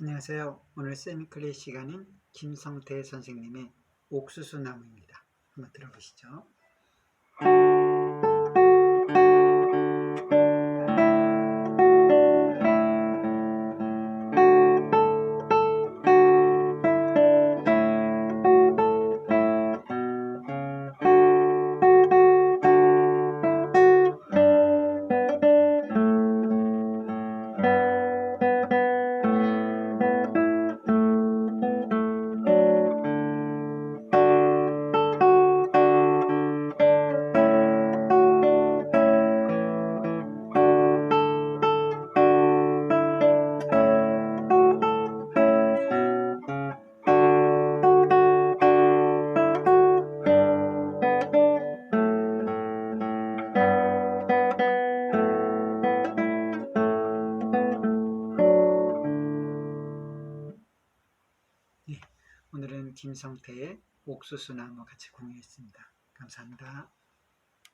안녕하세요. 오늘 세미클리 시간인 김성태 선생님의 옥수수 나무입니다. 한번 들어보시죠. 오늘은 김성태의 옥수수 나무 같이 공유했습니다. 감사합니다.